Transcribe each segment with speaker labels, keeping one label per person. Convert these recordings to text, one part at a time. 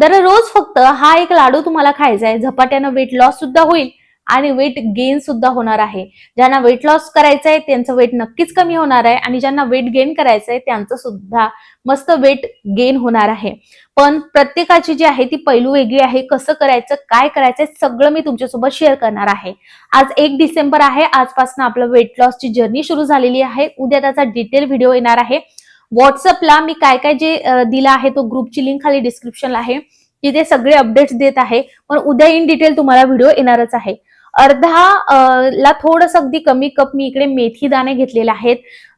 Speaker 1: दररोज फक्त हा एक लाडू तुम्हाला खायचा आहे. झपाट्यानं वेट लॉस सुद्धा होईल आणि वेट गेन सुद्धा होणार आहे. ज्यांना वेट लॉस करायचं आहे त्यांचं वेट नक्कीच कमी होणार आहे आणि ज्यांना वेट गेन करायचं आहे त्यांचं सुद्धा मस्त वेट गेन होणार आहे. पण प्रत्येकाची जी आहे ती पैलू वेगळी आहे. कसं करायचं काय करायचं सगळं मी तुमच्यासोबत शेअर करणार आहे. आज एक डिसेंबर आहे. आजपासून आपलं वेट लॉसची जर्नी सुरू झालेली आहे. उद्या त्याचा डिटेल व्हिडिओ येणार आहे. व्हॉट्सअपला मी काय काय जे दिला आहे तो ग्रुपची लिंक खाली डिस्क्रिप्शनला आहे. तिथे सगळे अपडेट्स देत आहे. पण उद्या इन डिटेल तुम्हाला व्हिडिओ येणारच आहे. अर्धा ला थोडस अगदी कमी कप मी इकडे मेथी दाणे घेतलेले आहेत.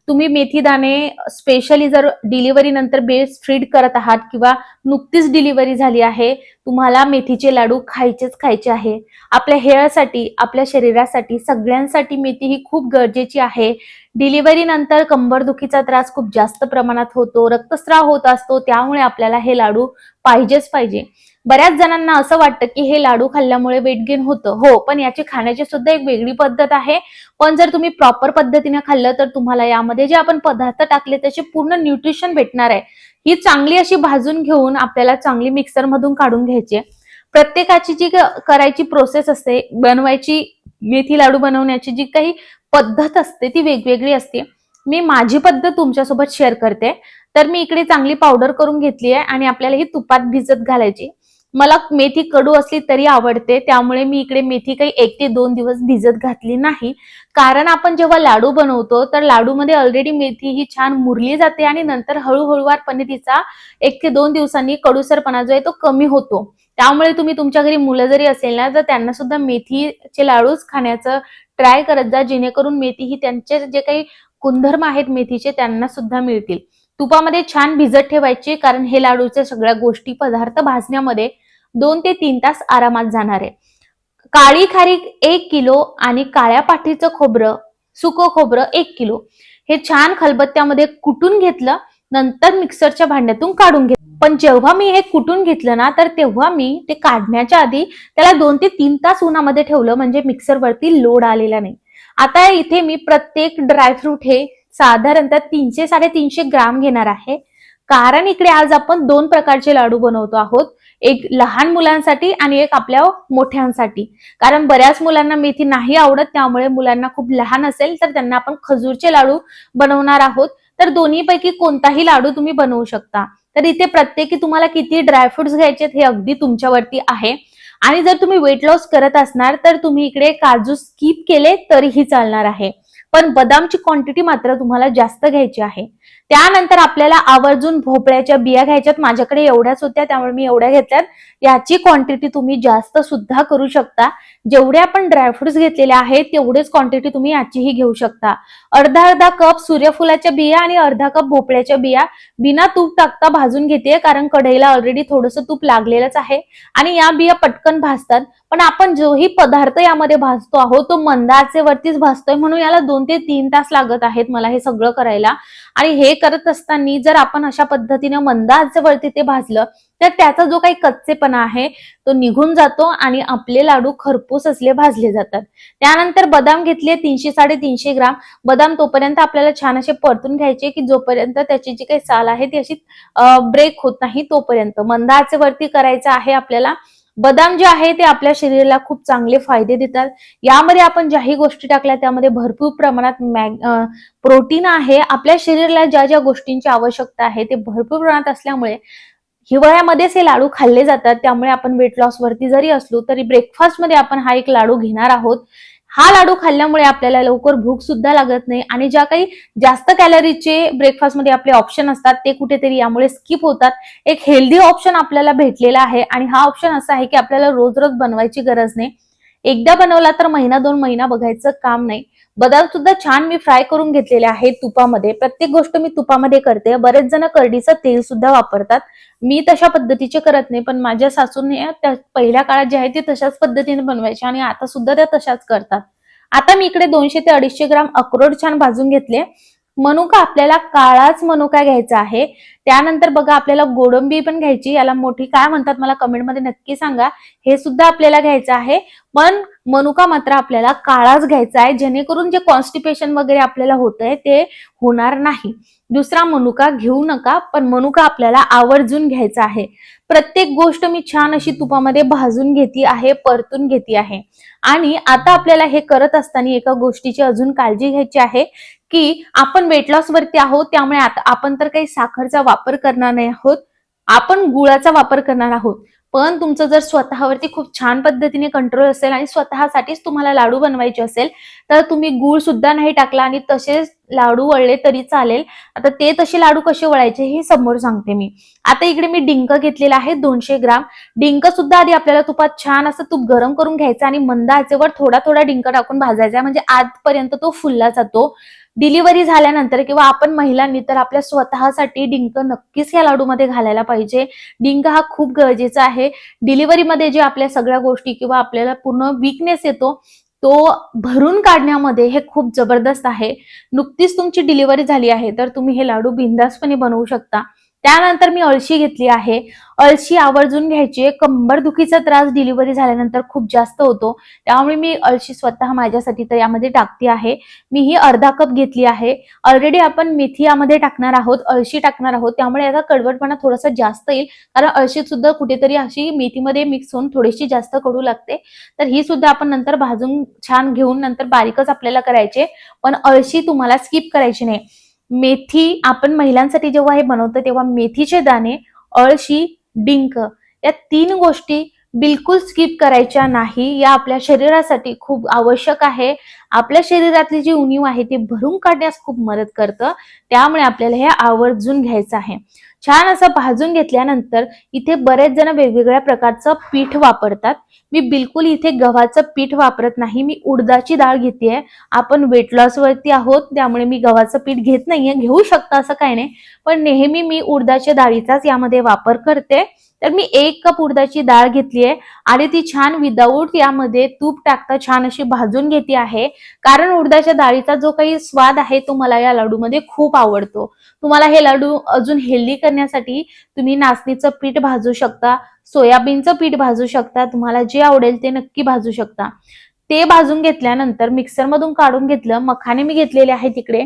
Speaker 1: तुम्ही मेथी दाणे स्पेशली जर डिलिव्हरी नंतर बेस्ट फीड करत आहात किंवा नुकतीच डिलिव्हरी झाली आहे तुम्हाला मेथीचे लाडू खायचेच खायचे आहे. आपल्या हेअरसाठी आपल्या शरीरासाठी सगळ्यांसाठी मेथी ही खूप गरजेची आहे. डिलिव्हरी नंतर कंबरदुखीचा त्रास खूप जास्त प्रमाणात होतो रक्तस्राव होत असतो त्यामुळे आपल्याला हे लाडू पाहिजेच पाहिजे. बऱ्याच जणांना असं वाटतं की हे लाडू खाल्ल्यामुळे वेट गेन होतं. हो पण याची खाण्याची सुद्धा एक वेगळी पद्धत आहे. पण जर तुम्ही प्रॉपर पद्धतीने खाल्लं तर तुम्हाला यामध्ये जे आपण पदार्थ टाकले त्याचे पूर्ण न्यूट्रिशन भेटणार आहे. ही चांगली अशी भाजून घेऊन आपल्याला चांगली मिक्सर मधून काढून घ्यायची प्रत्येकाची जी करायची प्रोसेस असते बनवायची मेथी लाडू बनवण्याची जी काही पद्धत असते ती वेगवेगळी असते. मी माझी पद्धत तुमच्यासोबत शेअर करते. तर मी इकडे चांगली पावडर करून घेतली आहे आणि आपल्याला ही तुपात भिजत घालायची. मला मेथी कडू असली तरी आवडते त्यामुळे मी इकडे मेथी काही एक ते दोन दिवस भिजत घातली नाही. कारण आपण जेव्हा लाडू बनवतो तर लाडूमध्ये ऑलरेडी मेथी ही छान मुरली जाते आणि नंतर हळूहळूवारपणे तिचा एक ते दोन दिवसांनी कडूसरपणा जो आहे तो कमी होतो. त्यामुळे तुम्ही तुमच्या घरी मुलं जरी असेल ना तर त्यांना सुद्धा मेथीचे लाडूच खाण्याचं ट्राय करत जा जेणेकरून मेथी ही त्यांचे जे काही गुणधर्म आहेत मेथीचे त्यांना सुद्धा मिळतील. तुपामध्ये छान भिजत ठेवायची कारण हे लाडूचे सगळ्या गोष्टी पदार्थ भाजण्यामध्ये दोन ते तीन तास आरामात जाणार. आहे काळी खारीक एक किलो आणि काळ्या पाठीचं खोबरं सुकं खोबरं एक किलो. हे छान खलबत्त्यामध्ये कुटून घेतलं नंतर मिक्सरच्या भांड्यातून काढून घेतलं पण जेव्हा मी हे कुटून घेतलं ना तर तेव्हा मी ते काढण्याच्या आधी त्याला दोन ते तीन तास उन्हामध्ये ठेवलं म्हणजे मिक्सरवरती लोड आलेला नाही. आता इथे मी प्रत्येक ड्रायफ्रूट हे साधारणतः तीनशे साडेतीनशे ग्राम घेणार आहे. कारण इकडे आज आपण दोन प्रकारचे लाडू बनवतो आहोत. एक लहान मुलांसाठी आणि एक आपल्या मोठ्यांसाठी. कारण बऱ्याच मुलांना मेथी नाही आवडत त्यामुळे मुलांना खूप लहान असेल तर त्यांना आपण खजूरचे लाडू बनवणार आहोत. तर दोन्हीपैकी कोणताही लाडू तुम्ही बनवू शकता. तर इथे प्रत्येकी तुम्हाला किती ड्रायफ्रुट्स घ्यायचे हे अगदी तुमच्यावरती आहे. आणि जर तुम्ही वेट लॉस करत असणार तर तुम्ही इकडे काजू स्किप केले तरीही चालणार आहे. पण बदामची क्वांटिटी मात्र तुम्हाला जास्त घ्यायची आहे. त्यानंतर आपल्याला आवर्जून भोपळ्याच्या बिया घ्यायच्यात. माझ्याकडे एवढ्याच होत्या त्यामुळे मी एवढ्या घेतल्यात. याची क्वांटिटी तुम्ही जास्त सुद्धा करू शकता. जेवढे आपण ड्रायफ्रुट्स घेतलेले आहेत तेवढेच क्वांटिटी तुम्ही याचीही घेऊ शकता. अर्धा अर्धा कप सूर्यफुलाच्या बिया आणि अर्धा कप भोपळ्याच्या बिया. बिना तूप टाकता भाजून घेते कारण कढईला ऑलरेडी थोडंसं तूप लागलेलंच आहे. आणि या बिया पटकन भाजतात. पण आपण जोही पदार्थ यामध्ये भाजतो आहोत तो मंदाचे वरतीच भाजतोय म्हणून याला दोन ते तीन तास लागत आहेत मला हे सगळं करायला. आणि हे करत असताना जर आपण अशा पद्धतीने मंद वरती ते भाजलं तर त्याचा जो काही कच्चेपणा आहे तो निघून जातो आणि आपले लाडू खरपूस असले भाजले जातात. त्यानंतर बदाम घेतले तीनशे साडेतीनशे ग्राम. बदाम तोपर्यंत आपल्याला छान असे परतून घ्यायचे की जोपर्यंत त्याची जी काही साल आहे ती अशी ब्रेक होत नाही तोपर्यंत. मंद वरती करायचं आहे आपल्याला बदाम जे आहे ते आपल्या शरीराला खूप चांगले फायदे देतात. यामध्ये आपण ज्याही गोष्टी टाकल्या त्यामध्ये भरपूर प्रमाणात मॅग प्रोटीन आहे. आपल्या शरीराला ज्या ज्या गोष्टींची आवश्यकता आहे ते भरपूर प्रमाणात असल्यामुळे हिवाळ्यामध्येच हे लाडू खाल्ले जातात. त्यामुळे आपण वेट लॉस वरती जरी असलो तरी ब्रेकफास्टमध्ये आपण हा एक लाडू घेणार आहोत. हा लाडू खाल्ल्यामुळे आपल्याला लवकर भूक सुद्धा लागत नाही आणि ज्या काही जास्त कॅलरीचे ब्रेकफास्टमध्ये आपले ऑप्शन असतात ते कुठेतरी यामुळे स्किप होतात. एक हेल्दी ऑप्शन आपल्याला भेटलेला आहे आणि हा ऑप्शन असा आहे की आपल्याला रोज रोज बनवायची गरज नाही. एकदा बनवला तर महिना दोन महिना बघायचं काम नाही. बदाम सुद्धा छान मी फ्राय करून घेतलेले आहेत तुपामध्ये. प्रत्येक गोष्ट मी तुपामध्ये करते. बरेच जण करडीचं तेल सुद्धा वापरतात. मी तशा पद्धतीचे करत नाही पण माझ्या सासूने त्या पहिल्या काळात जे आहे ते तशाच पद्धतीने बनवायचे आणि आता सुद्धा त्या तशाच करतात. आता मी इकडे दोनशे ते अडीचशे ग्राम अक्रोड छान भाजून घेतले. मनुका आपल्याला काळाच मनुका घ्यायचा आहे. त्यानंतर बघा आपल्याला गोडंबी पण घ्यायची. याला मोठी काय म्हणतात मला कमेंटमध्ये नक्की सांगा. हे सुद्धा आपल्याला घ्यायचं आहे. पण मनुका मात्र आपल्याला काळाच घ्यायचा आहे. जेणेकरून जे कॉन्स्टिपेशन वगैरे आपल्याला होत आहे ते होणार नाही. दुसरा मनुका घेऊ नका पण मनुका आपल्याला आवर्जून घ्यायचा आहे. प्रत्येक गोष्ट मी छान अशी तुपामध्ये भाजून घेती आहे परतून घेती आहे. आणि आता आपल्याला हे करत असताना एका गोष्टीची अजून काळजी घ्यायची आहे. की आपण वेट लॉस वरती आहोत त्यामुळे आता आपण तर काही साखरचा वापर करणार नाही आहोत. आपण गुळाचा वापर करणार आहोत. पण तुमचं जर स्वतःवरती खूप छान पद्धतीने कंट्रोल असेल आणि स्वतःसाठीच तुम्हाला लाडू बनवायचे असेल तर तुम्ही गुळ सुद्धा नाही टाकला आणि तसेच लाडू वळले तरी चालेल. आता ते तसे लाडू कसे वळायचे हे समोर सांगते मी. आता इकडे मी डिंक घेतलेला आहे दोनशे ग्राम. डिंक सुद्धा आधी आपल्याला तुपात छान असं तूप गरम करून घ्यायचं आणि मंद आचेवर थोडा थोडा डिंक टाकून भाजायचा म्हणजे आजपर्यंत तो फुलला जातो. डिलिव्हरी झाल्यानंतर किंवा आपण महिलांनी तर आपल्या स्वतःसाठी डिंक नक्कीच या लाडूमध्ये घालायला पाहिजे. डिंक हा खूप गरजेचा आहे. डिलिव्हरीमध्ये जे आपल्या सगळ्या गोष्टी किंवा आपल्याला पूर्ण विकनेस येतो तो भरून काढण्यामध्ये हे खूप जबरदस्त आहे. नुकतीच तुमची डिलिव्हरी झाली आहे तर तुम्ही हे लाडू बिंदासपणे बनवू शकता. त्यानंतर मी अळशी घेतली आहे. अळशी आवर्जून घ्यायची कंबर कंबरदुखीचा त्रास डिलिव्हरी झाल्यानंतर खूप जास्त होतो. त्यामुळे मी अळशी स्वतः माझ्यासाठी तर यामध्ये टाकते आहे. मी ही अर्धा कप घेतली आहे. ऑलरेडी आपण मेथी यामध्ये टाकणार आहोत. अळशी टाकणार आहोत. त्यामुळे याचा कडवटपणा थोडासा जास्त येईल. कारण अळशीत सुद्धा कुठेतरी अशी मेथीमध्ये मिक्स होऊन थोडीशी जास्त कडू लागते. तर ही सुद्धा आपण नंतर भाजून छान घेऊन नंतर बारीकच आपल्याला करायचे. पण अळशी तुम्हाला स्किप करायची नाही. मेथी आपण महिलांसाठी जेव्हा हे बनवतो तेव्हा मेथीचे दाणे अळशी डिंक या तीन गोष्टी बिलकुल स्किप करायच्या नाही. या आपल्या शरीरासाठी खूप आवश्यक आहे. आपल्या शरीरातली जी उणीव आहे ती भरून काढण्यास खूप मदत करतं. त्यामुळे आपल्याला हे आवर्जून घ्यायचं आहे. छान असं भाजून घेतल्यानंतर इथे बरेच जण वेगवेगळ्या प्रकारचं पीठ वापरतात. मी बिलकुल इथे गव्हाचं पीठ वापरत नाही. मी उडदाची डाळ घेते आपण वेट लॉस वरती आहोत त्यामुळे मी गव्हाचं पीठ घेत नाहीये. घेऊ शकता असं काही नाही. पण नेहमी मी उडदाच्या डाळीचाच यामध्ये वापर करते. तर मी एक कप उडदाची डाळ घेतली आहे आणि ती छान विदाऊट यामध्ये तूप टाकता छान अशी भाजून घेते आहे. कारण उडदाच्या डाळीचा जो काही स्वाद आहे तो मला या लाडूमध्ये खूप आवडतो. तुम्हाला हे लाडू अजून हेल्दी करण्यासाठी तुम्ही नाचणीचं पीठ भाजू शकता सोयाबीनचं पीठ भाजू शकता तुम्हाला जे आवडेल ते नक्की भाजू शकता. ते भाजून घेतल्यानंतर मिक्सरमधून काढून घेतलं मखाने मी घेतलेले आहेत तिकडे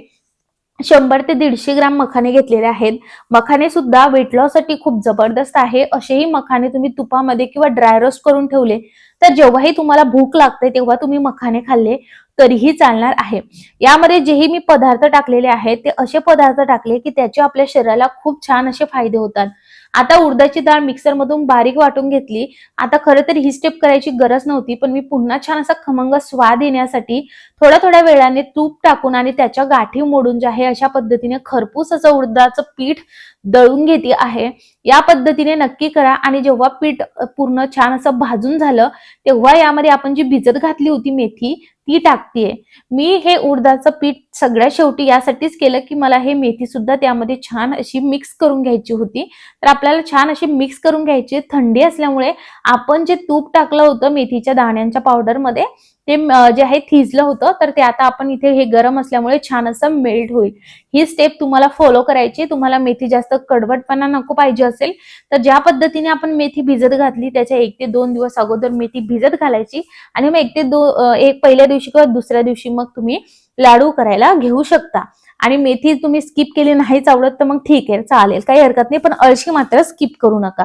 Speaker 1: शंभर ते दीडशे ग्राम मखाने घेतलेले आहेत. मखाने सुद्धा वेट लॉससाठी खूप जबरदस्त आहे. असेही मखाने तुम्ही तुपामध्ये किंवा ड्राय रोस्ट करून ठेवले तर जेव्हाही तुम्हाला भूक लागते तेव्हा तुम्ही मखाने खाल्ले तरीही चालणार आहे. यामध्ये जेही मी पदार्थ टाकलेले आहेत ते असे पदार्थ टाकले की त्याचे आपल्या शरीराला खूप छान असे फायदे होतात. आता उडदाची डाळ मिक्सर मधून बारीक वाटून घेतली. आता खरं तर ही स्टेप करायची गरज नव्हती पण मी पुन्हा छान असा खमंग स्वाद येण्यासाठी थोड्या थोड्या वेळाने तूप टाकून आणि त्याच्या गाठी मोडून जे आहे अशा पद्धतीने खरपूस असं उडदाचं पीठ दळून घेते आहे. या पद्धतीने नक्की करा आणि जेव्हा पीठ पूर्ण छान असं भाजून झालं तेव्हा यामध्ये आपण जी भिजत घातली होती मेथी ती टाकतीये. मी हे उडदाचं पीठ सगळ्या शेवटी यासाठीच केलं की मला हे मेथी सुद्धा त्यामध्ये छान अशी मिक्स करून घ्यायची होती. तर आपल्याला छान अशी मिक्स करून घ्यायची थंडी असल्यामुळे आपण जे तूप टाकलं होतं मेथीच्या दाण्यांच्या पावडरमध्ये ते जे आहे थिजलं होतं तर ते आता आपण इथे हे गरम असल्यामुळे छान असं मेल्ट होईल. ही स्टेप तुम्हाला फॉलो करायची तुम्हाला मेथी जास्त कडवटपणा नको पाहिजे असेल तर ज्या पद्धतीने आपण मेथी भिजत घातली त्याच्या एक ते दोन दिवस अगोदर मेथी भिजत घालायची आणि मग एक ते दो एक पहिल्या दिवशी किंवा दुसऱ्या दिवशी मग तुम्ही लाडू करायला घेऊ शकता. आणि मेथी तुम्ही स्किप केली नाहीच आवडत तर मग ठीक आहे चालेल काही हरकत नाही पण अळशी मात्र स्किप करू नका.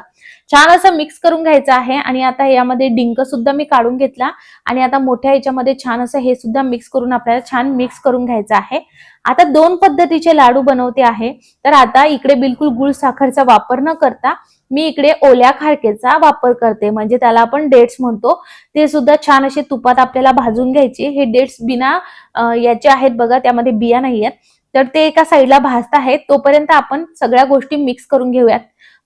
Speaker 1: छान असं मिक्स करून घ्यायचं आहे आणि आता यामध्ये डिंक सुद्धा मी काढून घेतला आणि आता मोठ्या ह्याच्यामध्ये छान असं हे सुद्धा मिक्स करून आपल्याला छान मिक्स करून घ्यायचं आहे. आता दोन पद्धतीचे लाडू बनवते आहे. तर आता इकडे बिलकुल गुळ साखरचा वापर न करता मी इकडे ओल्या खारकेचा वापर करते. म्हणजे त्याला आपण डेट्स म्हणतो. ते सुद्धा छान असे तुपात आपल्याला भाजून घ्यायचे. हे डेट्स बिना याचे आहेत बघा त्यामध्ये बिया नाही आहेत तर ते एका साईडला भाजत आहेत. तोपर्यंत आपण सगळ्या गोष्टी मिक्स करून घेऊयात.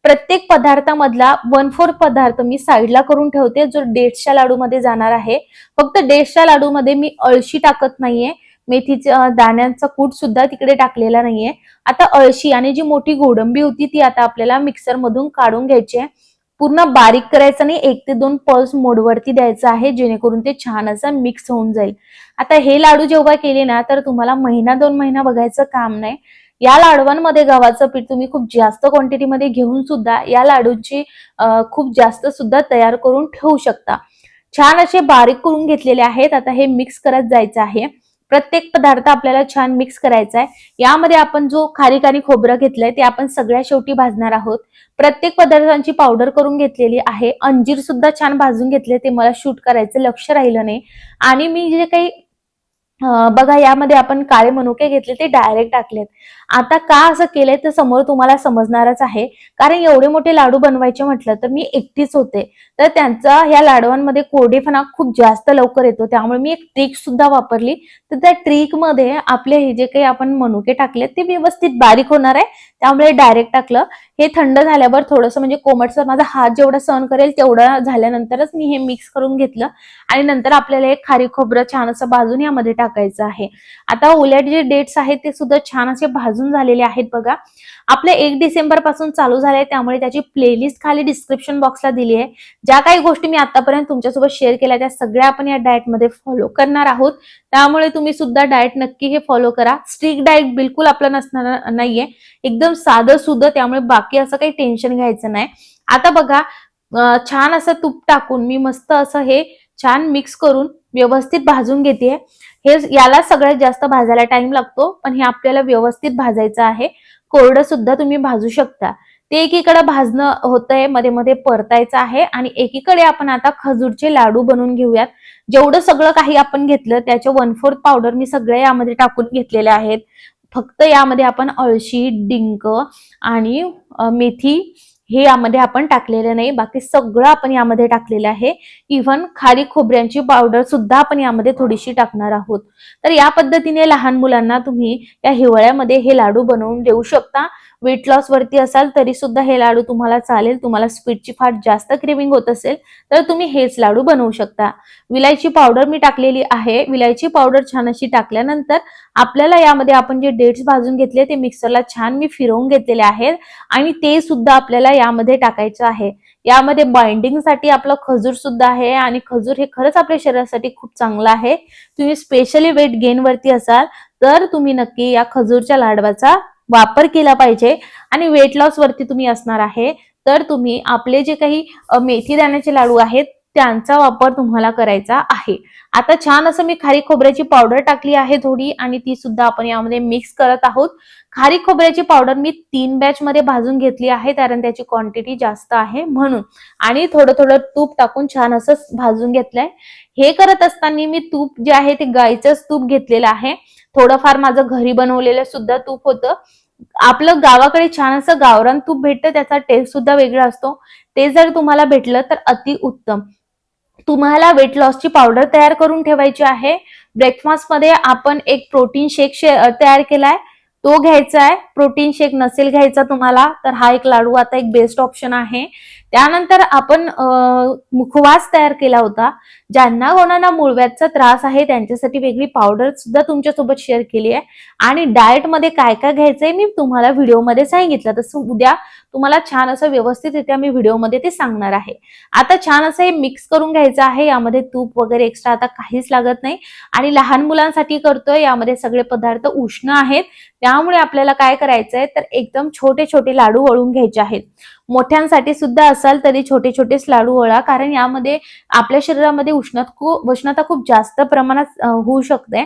Speaker 1: प्रत्येक पदार्थामधला वन फोर्थ पदार्थ मी साईडला करून ठेवते जो डेट्सच्या लाडूमध्ये जाणार आहे. फक्त डेट्सच्या लाडूमध्ये मी अळशी टाकत नाहीये. मेथीच्या दाण्यांचा कूट सुद्धा तिकडे टाकलेला नाहीये. आता अळशी आणि जी मोठी गोडंबी होती ती आता आपल्याला मिक्सर मधून काढून घ्यायची आहे. पूर्ण बारीक करायचं नाही एक ते दोन पल्स मोडवरती द्यायचं आहे जेणेकरून ते छान असं मिक्स होऊन जाईल. आता हे लाडू जेव्हा केले ना तर तुम्हाला महिना दोन महिना बघायचं काम नाही. या लाडवांमध्ये गव्हाचं पीठ तुम्ही खूप जास्त क्वांटिटीमध्ये घेऊन सुद्धा या लाडूची खूप जास्त सुद्धा तयार करून ठेवू शकता. छान असे बारीक करून घेतलेले आहेत आता हे मिक्स करत जायचं आहे. प्रत्येक पदार्थ आपल्याला छान मिक्स करायचा आहे. यामध्ये आपण जो खारीक आणि खोबरं घेतलंय ते आपण सगळ्या शेवटी भाजणार आहोत. प्रत्येक पदार्थांची पावडर करून घेतलेली आहे. अंजीर सुद्धा छान भाजून घेतले ते मला शूट करायचं लक्ष राहिलं नाही. आणि मी जे काही बघा यामध्ये आपण काळे मनुके घेतले ते डायरेक्ट टाकलेत. आता का असं केलंय तर समोर तुम्हाला समजणारच आहे. कारण एवढे मोठे लाडू बनवायचे म्हटलं तर मी एकटीच होते. तर त्यांचा ह्या लाडवांमध्ये कोरडेपणा खूप जास्त लवकर येतो. त्यामुळे मी एक ट्रिक सुद्धा वापरली. तर त्या ट्रिकमध्ये आपले हे जे काही आपण मनुके टाकलेत ते व्यवस्थित बारीक होणार आहे. त्यामुळे डायरेक्ट टाकलं. हे थंड झाल्यावर थोडंसं म्हणजे कोमटसर माझा हात जेवढा सहन करेल तेवढं झाल्यानंतरच मी हे मिक्स करून घेतलं. आणि नंतर आपल्याला एक खारी खोबरं छान असं भाजून यामध्ये टाकायचं आहे. आता उलट जे डेट्स आहेत ते सुद्धा छान असे भाजून झालेले आहेत बघा. आपले एक डिसेंबरपासून चालू झाले त्यामुळे त्याची प्लेलिस्ट खाली डिस्क्रिप्शन बॉक्सला दिली आहे. ज्या काही गोष्टी मी आतापर्यंत तुमच्यासोबत शेअर केल्या त्या सगळ्या आपण या डाएटमध्ये फॉलो करणार आहोत. त्यामुळे तुम्ही सुद्धा डाएट नक्की हे फॉलो करा. स्ट्रिक्ट डाएट बिलकुल आपलं नसणार नाहीये. एकदम साधं सुद्धा त्यामुळे बाकी असं काही टेन्शन घ्यायचं नाही. आता बघा छान असं तूप टाकून मी मस्त असं हे छान मिक्स करून व्यवस्थित भाजून घेते. हे याला सगळ्यात जास्त भाजायला टाइम लागतो पण हे आपल्याला व्यवस्थित भाजायचं आहे. कोरडं सुद्धा तुम्ही भाजू शकता. ते एकीकडे भाजणं होतंयमध्ये मध्ये परतायचं आहे आणि एकीकडे आपण आता खजूरचे लाडू बनवून घेऊयात. जेवढं सगळं काही आपण घेतलं त्याचे वन फोर्थ पावडर मी सगळे यामध्ये टाकून घेतलेले आहेत. फक्त यामध्ये आपण अळशी डिंक आणि मेथी हे यामध्ये आपण टाकलेलं नाही बाकी सगळं आपण यामध्ये टाकलेलं आहे. इव्हन खारी खोबऱ्यांची पावडर सुद्धा आपण यामध्ये थोडीशी टाकणार आहोत. तर या पद्धतीने लहान मुलांना तुम्ही या हिवाळ्यामध्ये हे लाडू बनवून देऊ शकता. वेट लॉस वरती असाल तरी सुद्धा हे लाडू तुम्हाला चालेल. तुम्हाला स्वीटची फार जास्त क्रेविंग होत असेल तर तुम्ही हेच लाडू बनवू शकता. विलायची पावडर मी टाकलेली आहे. विलायची पावडर छान अशी टाकल्यानंतर आपल्याला यामध्ये आपण जे डेट्स भाजून घेतले ते मिक्सरला छान मी फिरवून घेतलेले आहेत आणि ते सुद्धा आपल्याला यामध्ये टाकायचं आहे. यामध्ये बाइंडिंगसाठी आपलं खजूर सुद्धा आहे आणि खजूर हे खरंच आपल्या शरीरासाठी खूप चांगलं आहे. तुम्ही स्पेशली वेट गेन वरती असाल तर तुम्ही नक्की या खजूरच्या लाडवाचा वापर केला पाहिजे आणि वेट लॉस वरती तुम्ही असणार आहे तर तुम्ही आपले जे काही मेथी दाण्याचे लाडू आहेत त्यांचा वापर तुम्हाला करायचा आहे. आता छान असं मी खारी खोबऱ्याची पावडर टाकली आहे थोडी आणि ती सुद्धा आपण यामध्ये मिक्स करत आहोत. खारी खोबऱ्याची पावडर मी तीन बॅच मध्ये भाजून घेतली आहे कारण त्याची क्वांटिटी जास्त आहे म्हणून. आणि थोडं थोडं तूप टाकून छान असं भाजून घेतलंय. हे करत असताना मी तूप जे आहे ते गाईचंच तूप घेतलेलं आहे. थोडंफार माझं घरी बनवलेलं सुद्धा तूप होतं. आपलं गावाकडे छान असं गावरान तूप भेटतं त्याचा टेस्ट सुद्धा वेगळा असतो. ते जर तुम्हाला भेटलं तर अति उत्तम. तुम्हाला वेट लॉसची पावडर तयार करून ठेवायची आहे. ब्रेकफास्टमध्ये आपण एक प्रोटीन शेक तयार केलाय. तो घ्यायचा आहे प्रोटीन शेक नसेल घ्यायचा तुम्हाला तर हा एक लाडू आता एक बेस्ट ऑप्शन आहे. त्यानंतर आपण मुखवास तयार केला होता ज्यांना कोणाला मुळव्याचा त्रास आहे त्यांच्यासाठी वेगळी पावडर सुद्धा तुमच्यासोबत शेअर केली आहे. आणि डाएटमध्ये काय काय घ्यायचंय मी तुम्हाला व्हिडिओमध्ये सांगितलं. तसं उद्या तुम्हाला छान असं व्यवस्थितरित्या मी व्हिडिओमध्ये ते सांगणार आहे. आता छान असं हे मिक्स करून घ्यायचं आहे. यामध्ये तूप वगैरे एक्स्ट्रा आता काहीच लागत नाही. आणि लहान मुलांसाठी करतोय. यामध्ये सगळे पदार्थ उष्ण आहेत. त्यामुळे आपल्याला काय करायचंय? तर एकदम छोटे छोटे लाडू वळून घ्यायचे आहेत. मोठ्यांसाठी सुद्धा असाल तरी छोटे छोटे लाडू वळा कारण यामध्ये आपल्या शरीरामध्ये उष्णता खूप उष्णता खूप जास्त प्रमाणात होऊ शकते.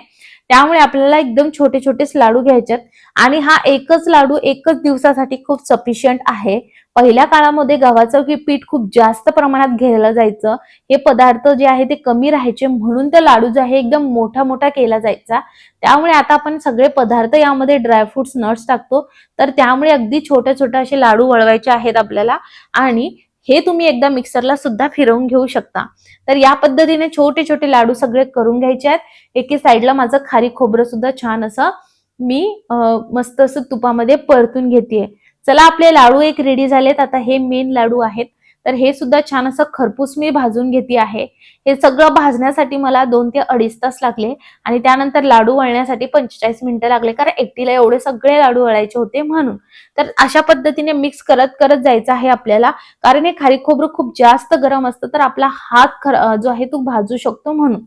Speaker 1: त्यामुळे आपल्याला एकदम छोटे छोटेच लाडू घ्यायचेत. आणि हा एकच लाडू एकच दिवसासाठी खूप सफिशियंट आहे. पहिल्या काळामध्ये गव्हाचं की पीठ खूप जास्त प्रमाणात घेतलं जायचं. हे पदार्थ जे आहे ते कमी राहायचे म्हणून ते लाडू जे आहे एकदम मोठा मोठा केला जायचा. त्यामुळे आता आपण सगळे पदार्थ यामध्ये ड्रायफ्रुट्स नट्स टाकतो. तर त्यामुळे अगदी छोट्या छोट्या असे लाडू वळवायचे आहेत आपल्याला आणि हे तुम्ही एकदा मिक्सरला सुद्धा फिरवून घेऊ शकता. तर या पद्धतीने छोटे छोटे लाडू सगळे करून घ्यायचे आहेत. एके साईडला माझं खारी खोबरं सुद्धा छान असं मी मस्त असं तुपामध्ये परतून घेते चला आपले लाडू एक रेडी झालेत. आता हे मेन लाडू आहेत. तर हे सुद्धा छान असं खरपूस मी भाजून घेते आहे. हे सगळं भाजण्यासाठी मला दोन ते अडीच तास लागले आणि त्यानंतर लाडू वळण्यासाठी पंचेचाळीस मिनिटं लागले कारण एकटीला एवढे सगळे लाडू वळायचे होते म्हणून. तर अशा पद्धतीने मिक्स करत करत जायचं आहे आपल्याला कारण हे खारी खोबरं खूप जास्त गरम असतं तर आपला हात खर जो आहे तो भाजू शकतो म्हणून.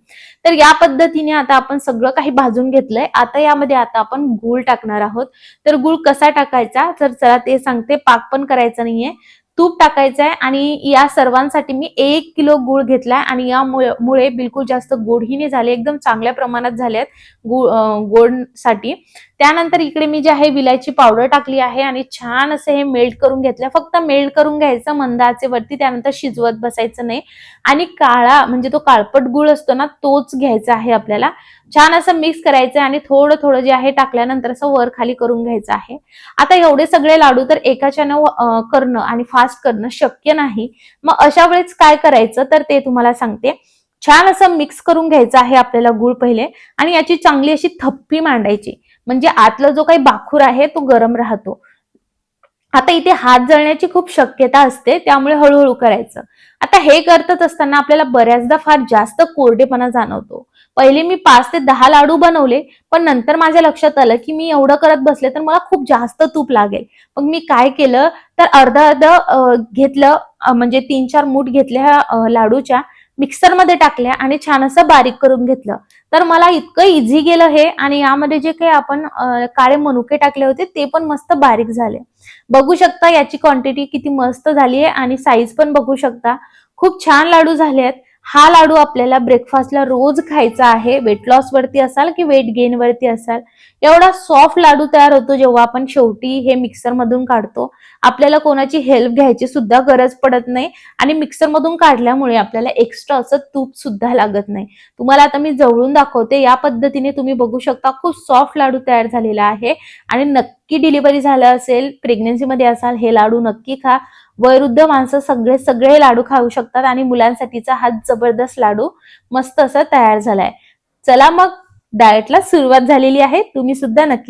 Speaker 1: तर या पद्धतीने आता आपण सगळं काही भाजून घेतलंय. आता यामध्ये आता आपण गूळ टाकणार आहोत. तर गूळ कसा टाकायचा? तर चला ते सांगते पाक पण करायचा नाहीये. तूप टाकायचं आहे आणि या सर्वांसाठी मी एक किलो गुळ घेतलाय आणि यामुळे बिलकुल जास्त गोडही नाही झाले एकदम चांगल्या प्रमाणात झाले आहेत गुळ अं, गोडसाठी. त्यानंतर इकडे मी जे आहे विलायची पावडर टाकली आहे आणि छान असं हे मेल्ट करून घेतलं. फक्त मेल्ट करून घ्यायचं मंदाचे वरती त्यानंतर शिजवत बसायचं नाही. आणि काळा म्हणजे तो काळपट गुळ असतो ना तोच घ्यायचा आहे आपल्याला. छान असं मिक्स करायचं आणि थोडं थोडं जे आहे टाकल्यानंतर असं वर खाली करून घ्यायचं आहे. आता एवढे सगळे लाडू तर एकाच्यानं करणं आणि फास्ट करणं शक्य नाही. मग अशा वेळेस काय करायचं तर ते तुम्हाला सांगते. छान असं मिक्स करून घ्यायचं आहे आपल्याला गुळ पहिले. आणि याची चांगली अशी थप्पी मांडायची. म्हणजे आतला जो काही बाखूर आहे तो गरम राहतो. आता इथे हात जळण्याची खूप शक्यता असते त्यामुळे हळूहळू करायचं. आता हे करतच असताना आपल्याला बऱ्याचदा फार जास्त कोरडेपणा जाणवतो. पहिले मी पाच ते दहा लाडू बनवले पण नंतर माझ्या लक्षात आलं की मी एवढं करत बसले तर मला खूप जास्त तूप लागेल. मग मी काय केलं तर अर्ध अर्ध घेतलं म्हणजे तीन चार मूठ घेतल्या लाडूच्या मिक्सरमध्ये टाकल्या आणि छान असं बारीक करून घेतलं. तर मला इतकं इझी गेलं हे आणि यामध्ये जे काही आपण काळे मनुके टाकले होते ते पण मस्त बारीक झाले. बघू शकता याची क्वांटिटी किती मस्त झाली आहे आणि साईज पण बघू शकता. खूप छान लाडू झाले आहेत हा लाडू आपल्याला ब्रेकफास्टला रोज खायचा आहे. वेट लॉस वरती असाल की वेट गेन वरती असाल एवढा सॉफ्ट लाडू तयार होतो जेव्हा आपण शेवटी हे मिक्सर मधून काढतो. आपल्याला कोणाची हेल्प घ्यायची सुद्धा गरज पडत नाही आणि मिक्सर मधून काढल्यामुळे आपल्याला एक्स्ट्रा असं तूप सुद्धा लागत नाही. तुम्हाला आता मी जवळून दाखवते या पद्धतीने तुम्ही बघू शकता खूप सॉफ्ट लाडू तयार झालेला आहे आणि नक्की डिलिव्हरी झालं असेल प्रेग्नन्सीमध्ये असाल हे लाडू नक्की खा. वयवृद्ध माणसं सगळे सगळे लाडू खाऊ शकतात आणि मुलांसाठीचा हा जबरदस्त लाडू मस्त असा तयार झालाय. चला मग डाएटला सुरुवात झालेली आहे. तुम्ही सुद्धा नक्की